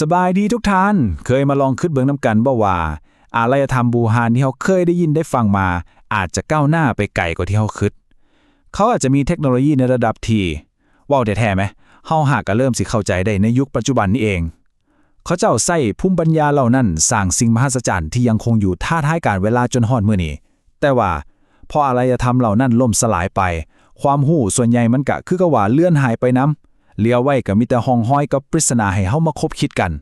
สบายดีทุกท่าน เคยมาลองคิดเบิ่งน้ำกันบ่ว่าอารยธรรมบูฮานที่เขาเคยได้ยินได้ฟังมา อาจจะก้าวหน้าไปไกลกว่าที่เขาคิด เขาอาจจะมีเทคโนโลยีในระดับที่ว้าวแท้ๆไหมเฮาหากก็เริ่มสิเข้าใจได้ในยุคปัจจุบันนี้เอง เขาเจ้าใส่ภูมิปัญญาเหล่านั้นสร้างสิ่งมหัศจรรย์ที่ยังคงอยู่ท่าท้ายการเวลาจนฮอดมื้อนี้ แต่ว่าพออารยธรรมเหล่านั้นล่มสลายไป ความหู้ส่วนใหญ่มันก็คือกว่าเลื่อนหายไปน้ำ เหลียวไว้ก็มีแต่ห้องห้อยกับปริศนาให้เฮามาคบคิดกัน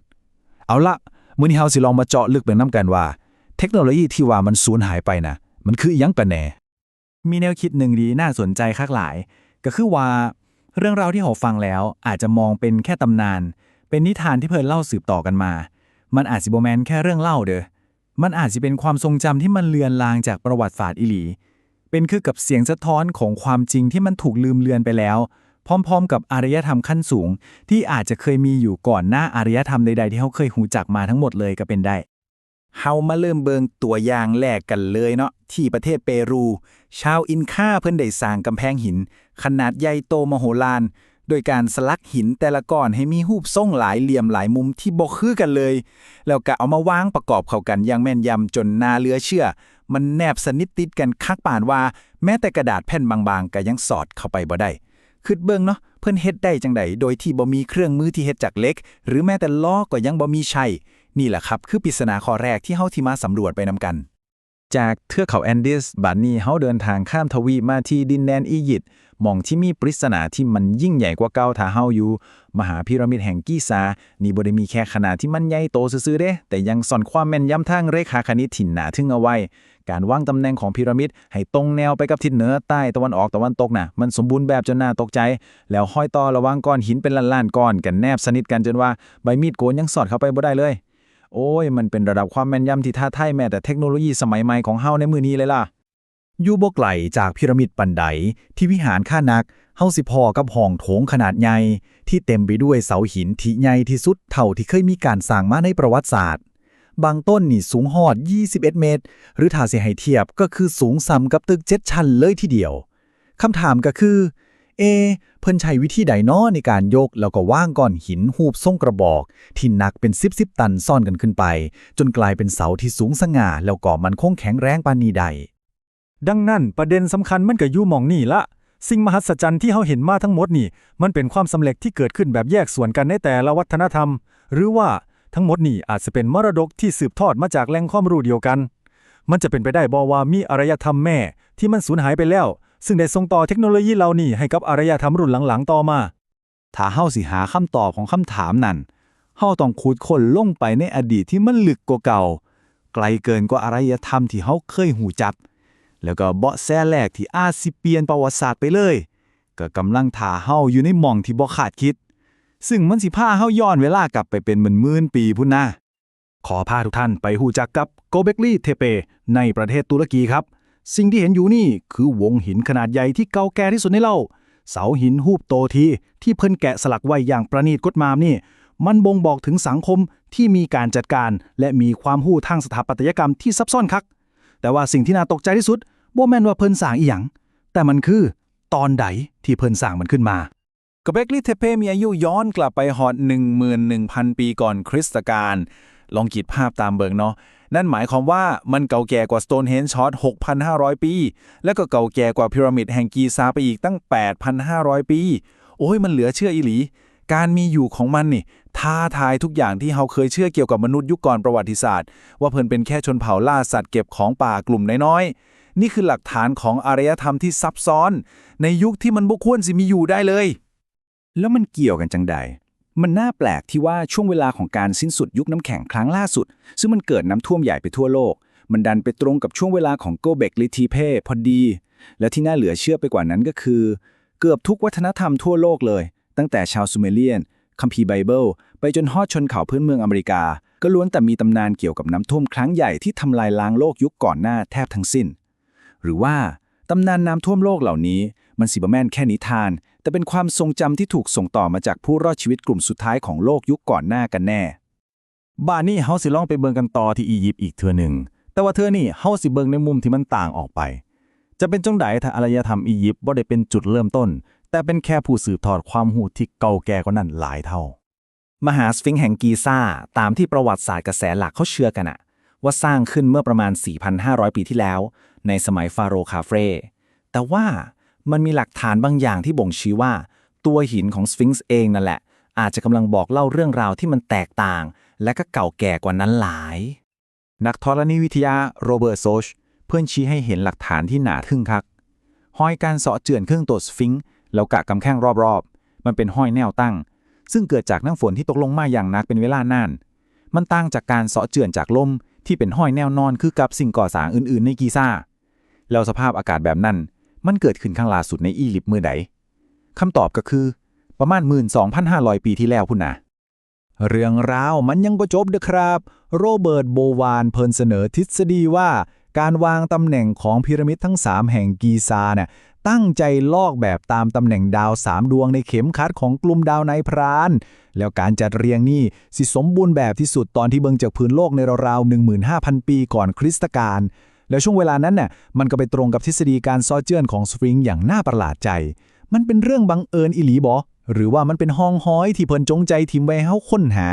เอาละมื้อนี้เฮาสิลองมาเจาะลึกเบิ่งนํกันว่า เทคโนโลยีที่ว่ามันสูญหายไปนะมันคือหยังกันแน่มีแนวคิดหนึ่งดีน่าสนใจคักหลาย ก็คือว่า เรื่องราวที่เราฟังแล้วอาจจะมองเป็นแค่ตำนาน เป็นนิทานที่เพิ่นเล่าสืบต่อกันมา มันอาจสิบ่แมนแค่เรื่องเล่าเด้อมันอาจจะเป็นความทรงจำที่มันเลือนลางจากประวัติศาสตร์อิหลี เป็นคือกับเสียงสะท้อนของความจริงที่มันถูกลืมเลือนไปแล้ว พร้อมๆ กับอารยธรรมขั้นสูง ที่อาจจะเคยมีอยู่ก่อนหน้าอารยธรรมใดๆที่เขาเคยหูจักมาทั้งหมดเลยก็เป็นได้เฮามาเริ่มเบิงตัวอย่างแรกกันเลยเนาะที่ประเทศเปรู ชาวอินคาเพิ่นได้สร้างกำแพงหิน ขนาดใหญ่โตมโหฬารโดยการสลักหินแต่ละก้อนให้มีรูปทรงหลายเหลี่ยมหลายมุมที่บ่คือกันเลย แล้วก็เอามาวางประกอบเข้ากันอย่างแม่นยำจนน่าเลือเชื่อ มันแนบสนิทติดกันคักป่านว่า แม้แต่กระดาษแผ่นบางๆก็ยังสอดเข้าไปบ่ได้ คิดเบิ่งเนาะเพิ่นเฮ็ดได้จังไดโดยที่บ่มีเครื่องมือที่เฮ็ดจากเหล็ก หรือแม้แต่ล้อก็ยังบ่มีใช้นี่แหละครับ คือปริศนาข้อแรกที่เฮาที่มาสำรวจไปนำกัน จากเทือกเขาแอนดีสบัดนี้เฮาเดินทางข้ามทวีปมาที่ดินแดนอียิปต์หมองที่มีปริศนาที่มันยิ่งใหญ่กว่าเก่าถ้าเฮาอยู่ มหาพีระมิดแห่งกีซา นี่บ่ได้มีแค่ขนาดที่มันใหญ่โตซื่อๆเด้ แต่ยังซ่อนความแม่นยำทางเรขาคณิตถิ่นหนาทึ่งเอาไว้ การวางตำแหน่งของพีระมิดให้ตรงแนวไปกับทิศเหนือใต้ตะวันออกตะวันตกน่ะ มันสมบูรณ์แบบจนน่าตกใจ แล้วห้อยต่อระว่างก้อนหินเป็นล้านๆก้อนกันแนบสนิทกันจนว่าใบมีดโกนยังสอดเข้าไปบ่ได้เลย โอ้ย มันเป็นระดับความแม่นยำที่ท้าทายแม้แต่เทคโนโลยีสมัยใหม่ของเฮาในมือนี้เลยล่ะ อยู่บ่ไกลจากพีระมิดปันไดที่วิหารค่านักเฮาสิพอกับห้องโถงขนาดใหญ่ที่เต็มไปด้วยเสาหินที่ใหญ่ที่สุดเท่าที่เคยมีการสร้างมาในประวัติศาสตร์ บางต้นนี่สูงฮอด 21 เมตร หรือถ้าสิให้เทียบก็คือสูงซ้ำกับตึกเจ็ดชั้นเลยทีเดียวคำถามก็คือ เอ เพิ่นใช้วิธีใดน้อในการยกแล้วก็ว่างก้อนหินหูบทรงกระบอก ที่หนักเป็น10 10ตันซ่อนกันขึ้นไป จนกลายเป็นเสาที่สูงสง่าแล้วก็มันคงแข็งแรงปานนี้ใด ดังนั้นประเด็นสำคัญมันก็อยู่หมองนี่ละ สิ่งมหัศจรรย์ที่เฮาเห็นมาทั้งหมดนี่ มันเป็นความสำเร็จที่เกิดขึ้นแบบแยกส่วนกันในแต่ละวัฒนธรรม หรือว่าทั้งหมดนี่อาจจะเป็นมรดกที่สืบทอดมาจากแหล่งความรู้เดียวกัน มันจะเป็นไปได้บ่ว่ามีอารยธรรมแม่ที่มันสูญหายไปแล้ว ซึ่งได้ส่งต่อเทคโนโลยีเหล่านี้ให้กับอารยธรรมรุ่นหลังๆ ต่อมา ถ้าเฮาสิหาคำตอบของคำถามนั้นเฮาต้องขุดค้นลงไปในอดีตที่มันลึกกว่าเก่า ไกลเกินกว่าอารยธรรมที่เฮาเคยหูจักแล้วก็เบาะแสแรกที่อาจสิเปลี่ยนประวัติศาสตร์ไปเลย ก็กำลังท่าเฮาอยู่ในหม่องที่บ่คาดคิด ซึ่งมันสิพาเฮาย้อนเวลากลับไปเป็นหมื่นๆปีพุ่นนะขอพาทุกท่านไปหูจักกับโกเบกลีเทเปในประเทศตุรกีครับ สิ่งที่เห็นอยู่นี่คือวงหินขนาดใหญ่ที่เก่าแก่ที่สุดในโลกเสาหินหูบโตทีที่เพิ่นแกะสลักไว้อย่างประณีตกฎมามนี่ มันบ่งบอกถึงสังคมที่มีการจัดการ และมีความหู้ทางสถาปัตยกรรมที่ซับซ้อนคัก แต่ว่าสิ่งที่น่าตกใจที่สุดบ่แม่นว่าเพิ่นสร้างอีหยังแต่มันคือตอนใดที่เพิ่นสร้างมันขึ้นมากเบกลิเทเปมีอายุย้อนกลับไปฮอด 11,000 ปีก่อนคริสตกาลลองคิดภาพตามเบิงเนาะ นั่นหมายความว่ามันเก่าแก่กว่า Stonehenge ฮอด6,500 ปี แล้วก็เก่าแก่กว่าพีระมิดแห่งกีซาไปอีกตั้ง 8,500 ปี โอ้ยมันเหลือเชื่ออีหลี การมีอยู่ของมันนี่ท้าทายทุกอย่างที่เราเคยเชื่อเกี่ยวกับมนุษย์ยุคก่อนประวัติศาสตร์ ว่าเพิ่นเป็นแค่ชนเผ่าล่าสัตว์เก็บของป่ากลุ่มน้อยๆนี่คือหลักฐานของอารยธรรมที่ซับซ้อน ในยุคที่มันบ่ควรสิมีอยู่ได้เลย แล้วมันเกี่ยวกันจังใด มันน่าแปลกที่ว่าช่วงเวลาของการสิ้นสุดยุคน้ำแข็งครั้งล่าสุด ซึ่งมันเกิดน้ำท่วมใหญ่ไปทั่วโลก มันดันไปตรงกับช่วงเวลาของโกเบกลิทีเพพอดี และที่น่าเหลือเชื่อไปกว่านั้นก็คือ เกือบทุกวัฒนธรรมทั่วโลกเลย ตั้งแต่ชาวซูเมเรียน คัมภีร์ไบเบิล ไปจนฮอดชนเผ่าพื้นเมืองอเมริกา ก็ล้วนแต่มีตำนานเกี่ยวกับน้ำท่วมครั้งใหญ่ที่ทำลายล้างโลกยุคก่อนหน้าแทบทั้งสิ้น หรือว่าตำนานน้ำท่วมโลกเหล่านี้ มันสิบแม่นแค่นิทาน แต่เป็นความทรงจำที่ถูกส่งต่อมาจากผู้รอดชีวิตกลุ่มสุดท้ายของโลกยุคก่อนหน้ากันแน่ บ้านนี้เฮาสิลองไปเบิงกันต่อที่อียิปต์อีกเทือหนึ่ง แต่ว่าเทื่อนี้เฮาสิเบิงในมุมที่มันต่างออกไป จะเป็นจงไดถ้าอารยธรรมอียิปต์บ่ได้เป็นจุดเริ่มต้น แต่เป็นแค่ผู้สืบทอดความรู้ที่เก่าแก่กว่านั้นหลายเท่า มหาสฟิงค์แห่งกีซ่าตามที่ประวัติศาสตร์กระแสหลักเขาเชื่อกันอะว่าสร้างขึ้นเมื่อประมาณ 4,500 ปีที่แล้ว ในสมัยฟาโรห์คาเฟรแต่ว่า มันมีหลักฐานบางอย่างที่บ่งชี้ว่า ตัวหินของสฟิงซ์เองนั่นแหละ อาจจะกำลังบอกเล่าเรื่องราวที่มันแตกต่าง และก็เก่าแก่กว่านั้นหลาย นักธรณีวิทยาโรเบิร์ตโซช เพื่อนชี้ให้เห็นหลักฐานที่หนาทึ่งคักห้อยการเสาะเจือนเครื่องตัวสฟิงค์แล้วกะกำแข้งรอบๆ มันเป็นห้อยแนวตั้ง ซึ่งเกิดจากน้ำฝนที่ตกลงมาอย่างหนักเป็นเวลานาน มันต่างจากการเสาะเจือนจากลมที่เป็นห้อยแนวนอนคือกับสิ่งก่อสร้างอื่นๆ ในกีซ่าแล้วสภาพอากาศแบบนั้น มันเกิดขึ้นข้างล่าสุดในอียิปต์เมื่อใดคำตอบก็คือ ประมาณ 12,500 ปีที่แล้วพุ่นนะเรื่องราวมันยังบ่จบเด้อครับ โรเบิร์ตโบวานเพิ่นเสนอทฤษฎีว่า การวางตำแหน่งของพีระมิดทั้ง 3 แห่งกีซาเนี่ยตั้งใจลอกแบบตามตำแหน่งดาว 3 ดวงในเข็มขัดของกลุ่มดาวนายพราน แล้วการจัดเรียงนี่สิสมบูรณ์แบบที่สุดตอนที่เบิงจากพื้นโลกในราวๆ15,000 ปีก่อนคริสตกาล แล้วช่วงเวลานั้นน่ะมันก็ไปตรงกับทฤษฎีการซ้อเจือนของสฟริงอย่างน่าประหลาดใจ มันเป็นเรื่องบังเอิญอิหลีบอหรือว่ามันเป็นห้องห้อยที่เพิ่นจงใจทิมไว้ให้เฮาค้นหา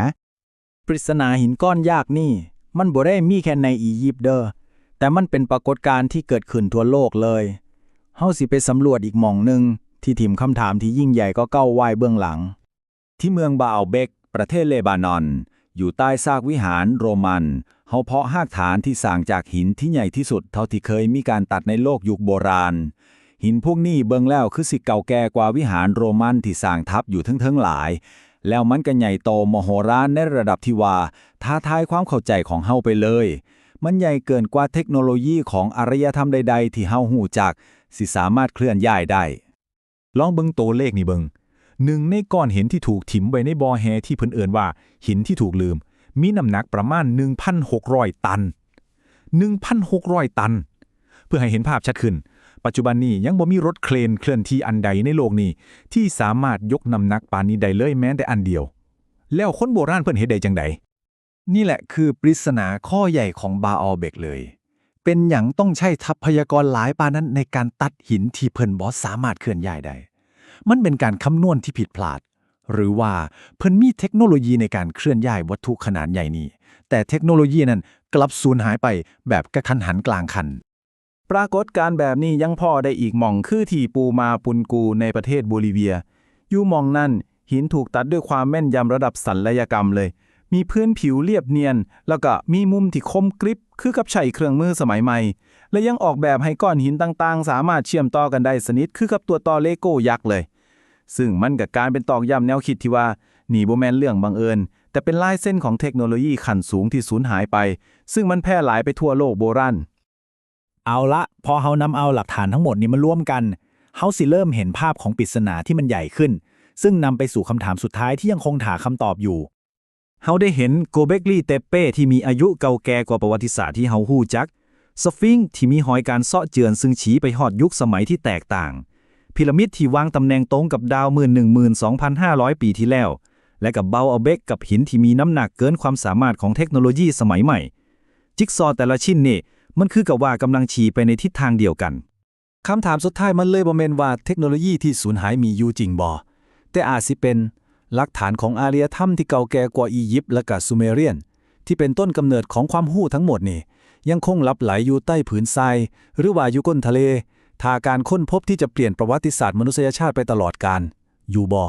ปริศนาหินก้อนยากนี่ มันบ่ได้มีแค่ในอียิปต์เด้อแต่มันเป็นปรากฏการณ์ที่เกิดขึ้นทั่วโลกเลยเฮาสิไปสำรวจอีกหม่องหนึ่งที่ทิมคำถามที่ยิ่งใหญ่ก็เก้าไหวเบื้องหลัง ที่เมืองบาอัลเบก ประเทศเลบานอน อยู่ใต้ซากวิหารโรมัน เฮาเพาะหากฐานที่สร้างจากหินที่ใหญ่ที่สุด เท่าที่เคยมีการตัดในโลกยุคโบราณ หินพวกนี้เบิ่งแล้วคือสิเก่าแก่กว่าวิหารโรมันที่สร้างทับอยู่ทั้งๆหลาย แล้วมันก็ใหญ่โตมโหฬารในระดับที่ว่าท้าทายความเข้าใจของเฮาไปเลย มันใหญ่เกินกว่าเทคโนโลยีของอารยธรรมใด ๆ ที่เฮาหูจัก สิสามารถเคลื่อนย้ายได้ ลองเบิ่งตัวเลขนี่เบิ่งหนึ่งในก้อนหินที่ถูกถิ่มไว้ในบ่อแฮที่เพิ่นเอิ้นว่าหินที่ถูกลืม มีน้ำหนักประมาณ 1,600 ตัน 1,600 ตัน เพื่อให้เห็นภาพชัดขึ้น ปัจจุบันนี้ยังบ่มีรถเครนเคลื่อนที่อันใดในโลกนี้ ที่สามารถยกน้ำหนักปานนี้ได้เลยแม้แต่อันเดียว แล้วคนโบราณเพิ่นเฮ็ดได้จังใดนี่แหละคือปริศนาข้อใหญ่ของบาออเบกเลย เป็นอย่างต้องใช้ทรัพยากรหลายปานนั้นในการตัดหินที่เพิ่นบอสสามารถเคลื่อนย้ายได้ มันเป็นการคำนวณที่ผิดพลาด หรือว่าเพิ่นมีเทคโนโลยีในการเคลื่อนย้ายวัตถุขนาดใหญ่นี้ แต่เทคโนโลยีนั้นกลับสูญหายไปแบบกระคันหันกลางคัน ปรากฏการแบบนี้ยังพอได้อีกหม่องคือที่ปูมาปุนกูในประเทศโบลิเวีย อยู่หม่องนั่นหินถูกตัดด้วยความแม่นยำระดับศัลยกรรมเลย มีพื้นผิวเรียบเนียน แล้วก็มีมุมที่คมกริบ คือกับใช้เครื่องมือสมัยใหม่ และยังออกแบบให้ก้อนหินต่างๆ สามารถเชื่อมต่อกันได้สนิทคือกับตัวต่อเลโก้ยักษ์เลย ซึ่งมันกับการเป็นตอกย้ำแนวคิดที่ว่านี่บ่แม่นเรื่องบังเอิญ แต่เป็นลายเส้นของเทคโนโลยีขั้นสูงที่สูญหายไป ซึ่งมันแพร่หลายไปทั่วโลกโบราณเอาละ พอเฮานำเอาหลักฐานทั้งหมดนี้มาร่วมกันเฮาสิเริ่มเห็นภาพของปริศนาที่มันใหญ่ขึ้น ซึ่งนำไปสู่คำถามสุดท้ายที่ยังคงถาคำตอบอยู่เฮาได้เห็นโกเบกลีเตเป้ที่มีอายุเก่าแก่กว่าประวัติศาสตร์ที่เฮาฮู้จักสฟิงค์ที่มีหอยการเซาะเจือนซึ่งชี้ไปฮอดยุคสมัยที่แตกต่าง พีระมิดที่วางตำแหน่งตรงกับดาวหมื่นหนึ่งหมื่นสองพันห้าร้อยปีที่แล้ว และกับเบาเอาเบกกับหินที่มีน้ำหนักเกินความสามารถของเทคโนโลยีสมัยใหม่ จิ๊กซอว์แต่ละชิ้นนี่มันคือกับว่ากำลังชี้ไปในทิศทางเดียวกันคำถามสุดท้ายมันเลยบ่แม่นว่าเทคโนโลยีที่สูญหายมีอยู่จริงบ่แต่อาจสิเป็นหลักฐานของอารยธรรมที่เก่าแก่กว่าอียิปต์และก็ซูเมเรียน ที่เป็นต้นกำเนิดของความรู้ทั้งหมดนี่ยังคงลับไหลอยู่ใต้ผืนทราย หรือว่าอยู่ก้นทะเล ถ้าการค้นพบที่จะเปลี่ยนประวัติศาสตร์มนุษยชาติไปตลอดกาลอยู่บ่